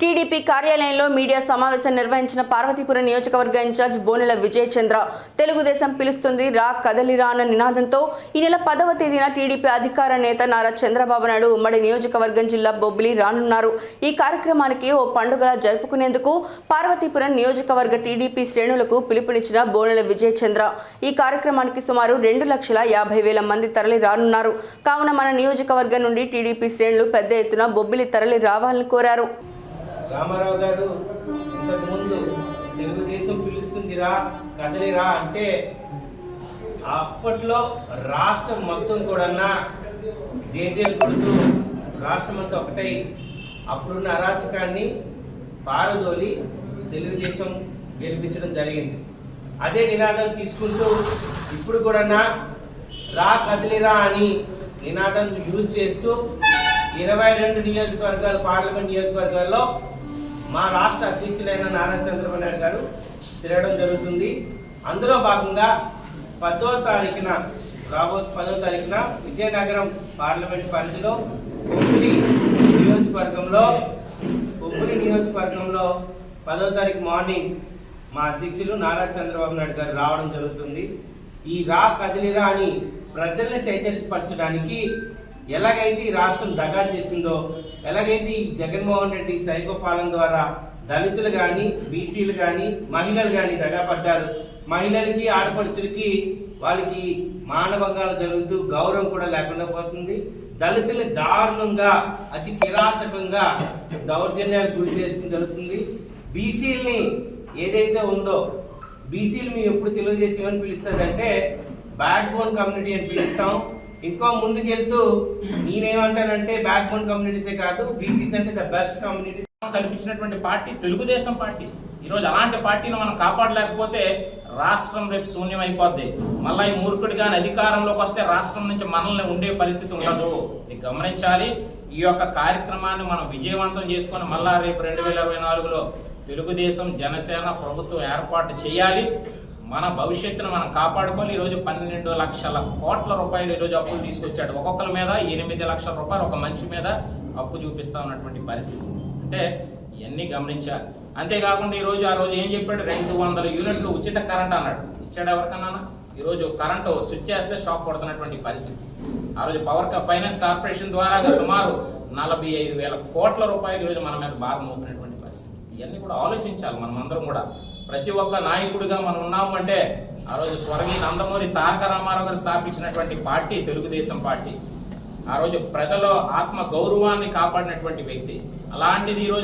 TDP కార్యాలయంలో media సమావేశం నిర్వహించిన పార్వతీపురం నియోజకవర్గ ఇన్ఛార్జ్ బోనెల విజయచంద్ర తెలుగుదేశం పిలుస్తుంది రా కదలిరా అన్న నినాదంతో ఈ నెల పదవ తేదీన టీడీపీ అధికార నేత నారా చంద్రబాబు నాయుడు ఉమ్మడి నియోజకవర్గం జిల్లా బొబ్బిలి రానున్నారు. ఈ కార్యక్రమానికి ఓ పండుగలా జరుపుకునేందుకు పార్వతీపురం నియోజకవర్గ టీడీపీ శ్రేణులకు పిలుపునిచ్చిన బోనెల విజయచంద్ర. ఈ కార్యక్రమానికి సుమారు రెండు లక్షల యాభై వేల మంది తరలి రానున్నారు. కావున మన నియోజకవర్గం నుండి టీడీపీ శ్రేణులు పెద్ద ఎత్తున బొబ్బిలి తరలి రావాలని కోరారు. రామారావు గారు ఇంతకుముందు తెలుగుదేశం పిలుస్తుందిరా కదలిరా అంటే అప్పట్లో రాష్ట్రం మొత్తం కూడా జేజేలు కొడుతూ రాష్ట్రం అంతా ఒకటై. అప్పుడున్న అరాచకాన్ని పారదోలి తెలుగుదేశం గెలిపించడం జరిగింది. అదే నినాదం తీసుకుంటూ ఇప్పుడు కూడా రా కదిలిరా అని నినాదం యూజ్ చేస్తూ ఇరవై రెండు నియోజకవర్గాలు పార్లమెంట్ నియోజకవర్గాల్లో మా రాష్ట్ర అధ్యక్షులైన నారా చంద్రబాబు నాయుడు గారు తిరగడం జరుగుతుంది. అందులో భాగంగా పదో తారీఖున రాబో పదో తారీఖున విజయనగరం పార్లమెంట్ పరిధిలో ఉప్పుడి నియోజకవర్గంలో ఉప్పుడి నియోజకవర్గంలో పదో తారీఖు మార్నింగ్ మా అధ్యక్షులు నారా చంద్రబాబు నాయుడు గారు రావడం జరుగుతుంది. ఈ రా కదిలిరా అని ప్రజల్ని చైతన్యపరచడానికి ఎలాగైతే ఈ రాష్ట్రం దగా చేసిందో ఎలాగైతే ఈ జగన్మోహన్ రెడ్డి సైకో పాలన ద్వారా దళితులు కానీ బీసీలు కానీ మహిళలు కానీ దగా పడ్డారు. మహిళలకి ఆడపడుచులకి వాళ్ళకి మానభంగాలు జరుగుతూ గౌరవం కూడా లేకుండా పోతుంది. దళితుల్ని దారుణంగా అతి కిరాతకంగా దౌర్జన్యాలకు గురి చేస్తుంది జరుగుతుంది. బీసీలని ఏదైతే ఉందో బీసీలు మేము ఎప్పుడు తెలియజేసి ఏమని పిలుస్తుంది బ్యాక్ బోన్ కమ్యూనిటీ అని పిలుస్తాం. ఇంకో ముందుకెళ్తూ నేనేమంటానంటే బ్యాక్ బోన్ కమ్యూనిటీసే కాదు బీసీస్ అంటే ద బెస్ట్ కమ్యూనిటీస్ కల్పించినటువంటి పార్టీ తెలుగుదేశం పార్టీ. ఈరోజు అలాంటి పార్టీని మనం కాపాడలేకపోతే రాష్ట్రం రేపు శూన్యం అయిపోద్ది. మళ్ళీ ఈ మూర్ఖుడు కానీ అధికారంలోకి వస్తే రాష్ట్రం నుంచి మనల్ని ఉండే పరిస్థితి ఉండదు. ఇది గమనించాలి. ఈ యొక్క కార్యక్రమాన్ని మనం విజయవంతం చేసుకొని మళ్ళా రేపు రెండు వేల ఇరవై నాలుగులో తెలుగుదేశం జనసేన ప్రభుత్వం ఏర్పాటు చేయాలి. మన భవిష్యత్తును మనం కాపాడుకొని ఈరోజు పన్నెండు లక్షల కోట్ల రూపాయలు ఈరోజు అప్పులు తీసుకొచ్చాడు. ఒక్కొక్కరి మీద ఎనిమిది లక్షల రూపాయలు ఒక మనిషి మీద అప్పు చూపిస్తా ఉన్నటువంటి పరిస్థితి. అంటే ఇవన్నీ గమనించాలి. అంతేకాకుండా ఈరోజు ఆ రోజు ఏం చెప్పాడు? రెండు వందల యూనిట్లు ఉచిత కరెంట్ అన్నాడు. ఇచ్చాడు ఎవరికన్నా ఈరోజు కరెంటు స్విచ్ చేస్తే షాక్ కొడుతున్నటువంటి పరిస్థితి. ఆ రోజు పవర్ కా- ఫైనాన్స్ కార్పొరేషన్ ద్వారా సుమారు నలభై ఐదు వేల కోట్ల రూపాయలు ఈరోజు మన మీద భారం మోపినటువంటి పరిస్థితి. ఇవన్నీ కూడా ఆలోచించాలి మనం అందరం కూడా. ప్రతి ఒక్క నాయకుడిగా మనం ఉన్నామంటే ఆ రోజు స్వర్గీయ నందమూరి తారక రామారావు గారు స్థాపించినటువంటి పార్టీ తెలుగుదేశం పార్టీ. ఆ రోజు ప్రజల ఆత్మ గౌరవాన్ని కాపాడినటువంటి వ్యక్తి. అలాంటిది ఈరోజు